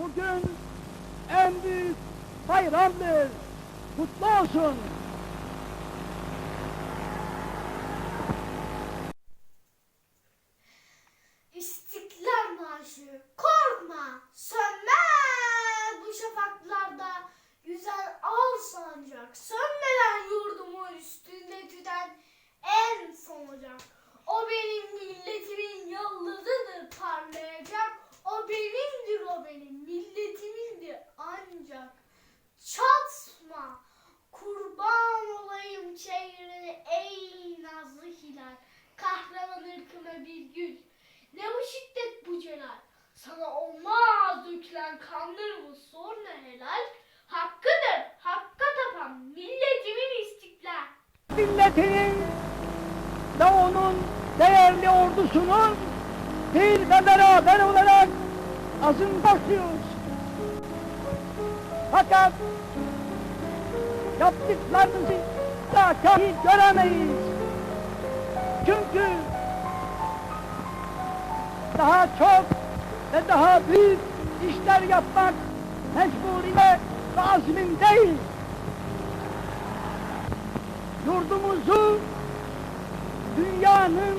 bugün en büyük bayramdır. Kutlu olsun. İstiklal Marşı korkma sönmez bir gül ne bu şiddet bu celal sana olmaz dökülen kandır bu sonra helal hakkıdır hakka tapan milletimin istiklal milletinin ve onun değerli ordusunun bir ve beraber olarak azın başlıyoruz. Fakat yaptıklarınızı da kahi göremeyiz. Çünkü daha çok ve daha büyük işler yapmak mecburiyet ve azmindeyiz. yurdumuzu dünyanın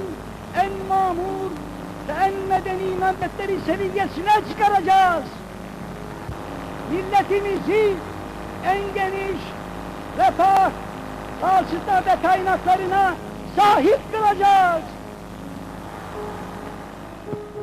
en mamur ve en medeni memleketleri seviyesine çıkaracağız. Milletimizi en geniş refah, hasıta ve kaynaklarına sahip kılacağız.